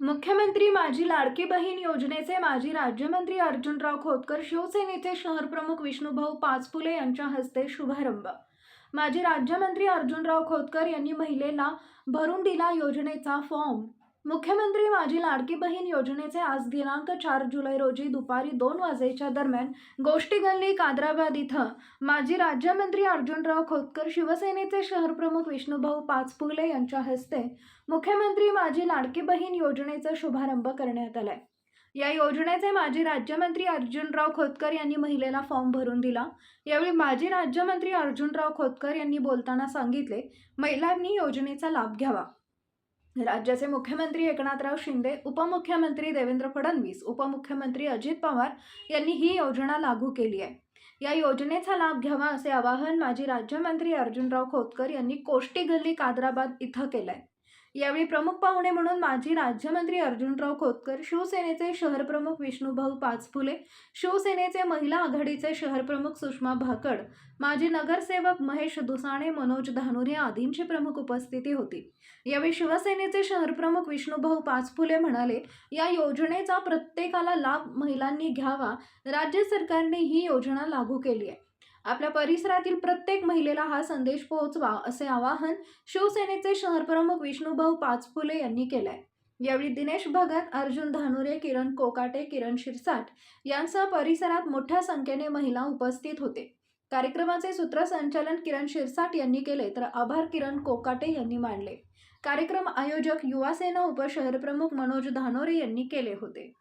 मुख्यमंत्री माझी लाडकी बहीण योजनेचे माजी राज्यमंत्री अर्जुनराव खोतकर शिवसेनेचे शहरप्रमुख विष्णुभाऊ पाचपुले यांच्या हस्ते शुभारंभ. माजी राज्यमंत्री अर्जुनराव खोतकर यांनी महिलेला भरून दिला योजनेचा फॉर्म. मुख्यमंत्री माझी लाडकी बहीण योजनेचे आज दिनांक चार जुलै रोजी दुपारी दोन वाजेच्या दरम्यान गोष्टी गल्ली कादराबाद इथं माजी राज्यमंत्री अर्जुनराव खोतकर शिवसेनेचे शहरप्रमुख विष्णुभाऊ पाचपुले यांच्या हस्ते मुख्यमंत्री माझी लाडकी बहीण योजनेचा शुभारंभ करण्यात आलाय. या योजनेचे माजी राज्यमंत्री अर्जुनराव खोतकर यांनी महिलेला फॉर्म भरून दिला. यावेळी माजी राज्यमंत्री अर्जुनराव खोतकर यांनी बोलताना सांगितले महिलांनी योजनेचा लाभ घ्यावा. राज्याचे मुख्यमंत्री एकनाथराव शिंदे उपमुख्यमंत्री देवेंद्र फडणवीस उपमुख्यमंत्री अजित पवार यांनी ही योजना लागू केली आहे. या योजनेचा लाभ घ्यावा असे आवाहन माजी राज्यमंत्री अर्जुनराव खोतकर यांनी कोष्टी गल्ली कादराबाद इथं केलंय. यावेळी प्रमुख पाहुणे म्हणून माजी राज्यमंत्री अर्जुनराव खोतकर शिवसेनेचे शहरप्रमुख विष्णुभाऊ पाचफुले शिवसेनेचे महिला आघाडीचे शहरप्रमुख सुषमा भाकड माजी नगरसेवक महेश दुसाणे मनोज धानुरे आदींची प्रमुख उपस्थिती होती. यावेळी शिवसेनेचे शहरप्रमुख विष्णूभाऊ पाचफुले म्हणाले या योजनेचा प्रत्येकाला लाभ महिलांनी घ्यावा. राज्य सरकारने ही योजना लागू केली आहे. आपल्या परिसरातील प्रत्येक महिलेला हा संदेश पोहोचवा असे आवाहन शिवसेनेचे शहरप्रमुख विष्णुभाऊ पाचफुले यांनी केलंय. यावेळी दिनेश भगत अर्जुन धानुरे किरण कोकाटे किरण शिरसाट यांसह परिसरात मोठ्या संख्येने महिला उपस्थित होते. कार्यक्रमाचे सूत्रसंचालन किरण शिरसाट यांनी केले तर आभार किरण कोकाटे यांनी मांडले कार्यक्रम आयोजक युवासेना उपशहरप्रमुख मनोज धानोरे यांनी केले होते.